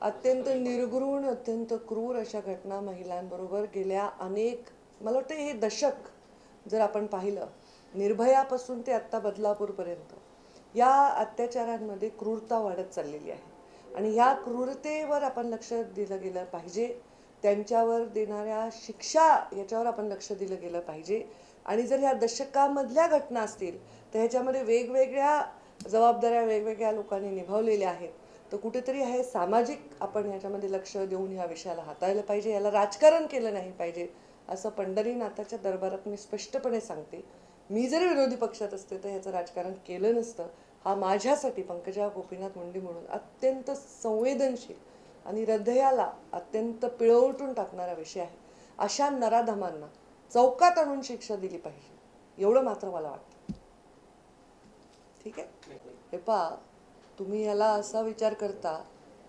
अत्यंत निर्घृण अत्यंत क्रूर अशा घटना महिलांबरोबर गेल्या अनेक मला वाटतं हे दशक जर आपण पाहिलं निर्भयापासून ते आत्ता बदलापूरपर्यंत या अत्याचारांमध्ये क्रूरता वाढत चाललेली आहे. आणि ह्या क्रूरतेवर आपण लक्ष दिलं गेलं पाहिजे त्यांच्यावर देणाऱ्या शिक्षा याच्यावर आपण लक्ष दिलं गेलं पाहिजे. आणि जर ह्या दशकामधल्या घटना असतील तर ह्याच्यामध्ये वेगवेगळ्या जबाबदाऱ्या वेगवेगळ्या लोकांनी निभावलेल्या आहेत. तर कुठेतरी हे सामाजिक आपण ह्याच्यामध्ये लक्ष देऊन ह्या विषयाला हाताळलं पाहिजे याला राजकारण केलं नाही पाहिजे असं पंढरीनाथाच्या दरबारात मी स्पष्टपणे सांगते. मी जरी विरोधी पक्षात असते तर ह्याचं राजकारण केलं नसतं. हा माझ्यासाठी पंकजा गोपीनाथ मुंडे म्हणून अत्यंत संवेदनशील आणि हृदयाला अत्यंत पिळवटून टाकणारा विषय आहे. अशा नराधमांना चौकात आणून शिक्षा दिली पाहिजे. एवढं मात्र मला वाटतं. ठीक आहे? हे पा तुम्ही याला असा विचार करता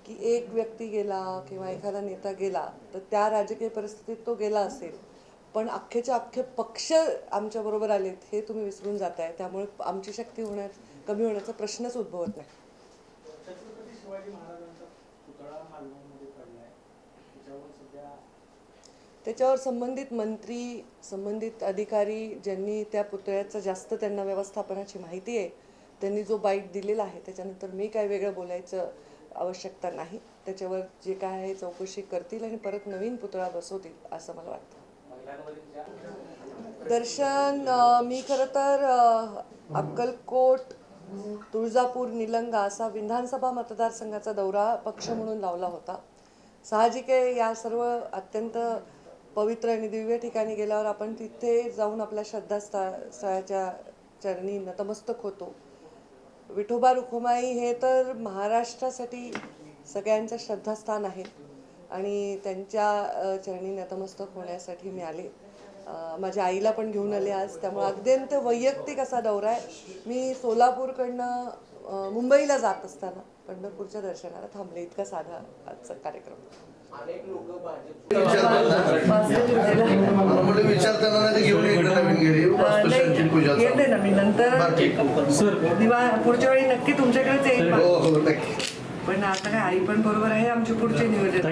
की एक व्यक्ती गेला किंवा एखादा नेता गेला तर त्या राजकीय परिस्थितीत तो गेला असेल. पण अख्खेच्या अख्खे पक्ष आमच्या बरोबर आलेत हे तुम्ही विसरून जाताय. त्यामुळे आमची शक्ती होण्यात कमी होण्याचा प्रश्नच उद्भवत नाही. त्याच्यावर संबंधित मंत्री संबंधित अधिकारी ज्यांनी त्या पुतळ्याचं जास्त त्यांना व्यवस्थापनाची माहिती आहे त्यांनी जो बाईट दिलेला आहे त्याच्यानंतर मी काय वेगळं बोलायचं आवश्यकता नाही. त्याच्यावर जे काय आहे चौकशी करतील आणि परत नवीन पुतळा बसवतील असं मला वाटतं. दर्शन मी खरं तर अक्कलकोट तुळजापूर निलंगा असा विधानसभा मतदारसंघाचा दौरा पक्ष म्हणून लावला होता. साहजिक आहे या सर्व अत्यंत पवित्र आणि दिव्य ठिकाणी गेल्यावर आपण तिथे जाऊन आपल्या श्रद्धास्थळ स्थळाच्या चरणी नतमस्तक होतो. विठोबा रुखुमाई हे तर महाराष्ट्रासाठी सगळ्यांचं श्रद्धास्थान आहे. आणि त्यांच्या चरणी नतमस्तक होण्यासाठी मी आले. माझ्या आईला पण घेऊन आले आज. त्यामुळे अत्यंत वैयक्तिक असा दौरा आहे. मी सोलापूरकडनं मुंबईला जात असताना पंढरपूरच्या दर्शनाला थांबले. इतका साधा आजचा कार्यक्रम. विचारताना घेऊन येते ना मी नंतर पुढच्या वेळी नक्की तुमच्याकडेच येईल. हो हो नक्की. पण आता काय आई पण बरोबर आहे आमचे पुढचे नियोजन.